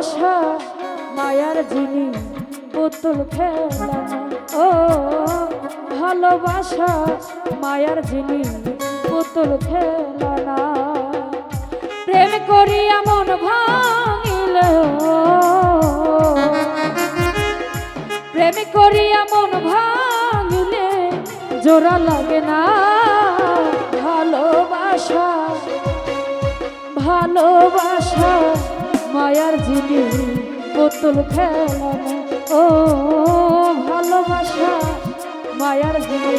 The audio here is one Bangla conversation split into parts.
ভালোবাসা মায়ার যিনি পুতুল খেলানা ও, ভালোবাসা, মায়ার যিনি পুতুল খেলানা প্রেম করিয়া মন ভাঙিল। প্রেম করিয়া মন ভাঙিলে জোড়া লাগে না। ভালোবাসা ভালোবাসা মায়ার জিনি পুতুল খেলানো। ও ভালোবাসা মায়ার জিনি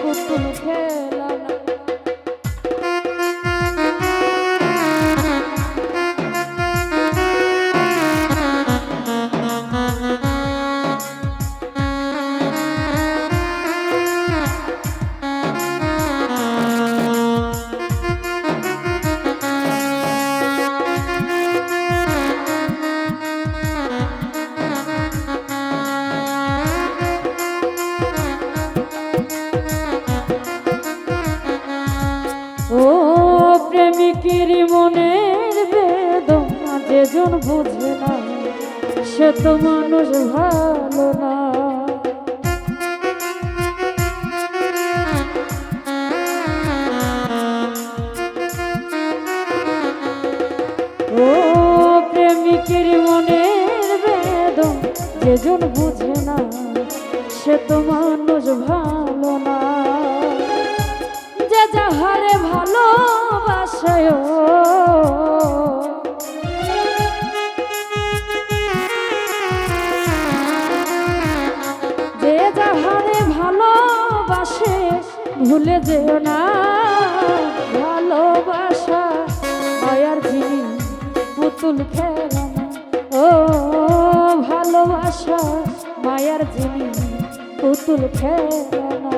পুতুল খেলানো। যেজন বুঝে না, সে তো মানুষ ভালো না। ও প্রেমিকের মনের বেদন যেজন বুঝে না, সে তো ভুলে যেও না। ভালোবাসা মায়ার যিনি পুতুল খেলা। ও ভালোবাসা মায়ার জিনিস পুতুল খেলা।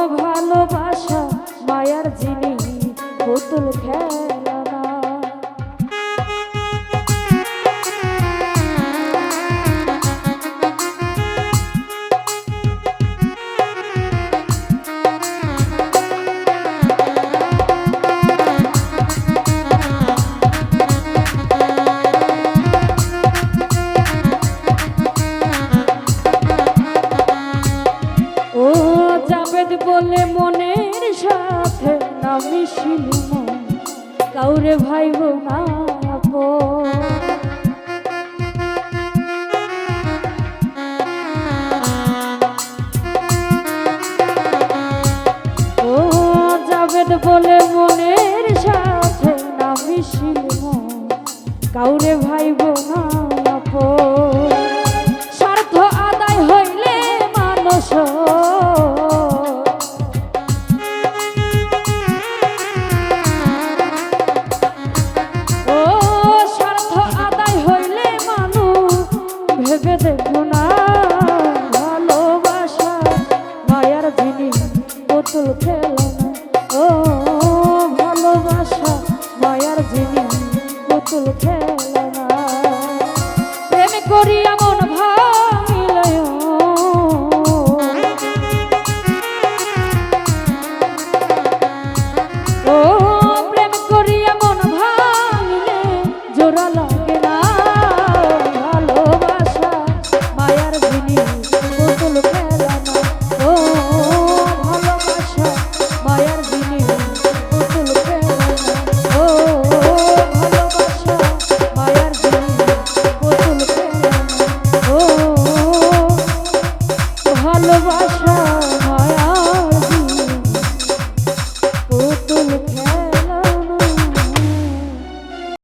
মিশিল কাউরে ভাইব না। মায়ার যিনি পুতুল খেলো না ও ভালোবাসা মায়ার যিনি পুতুল খেলো না প্রেম করিয়া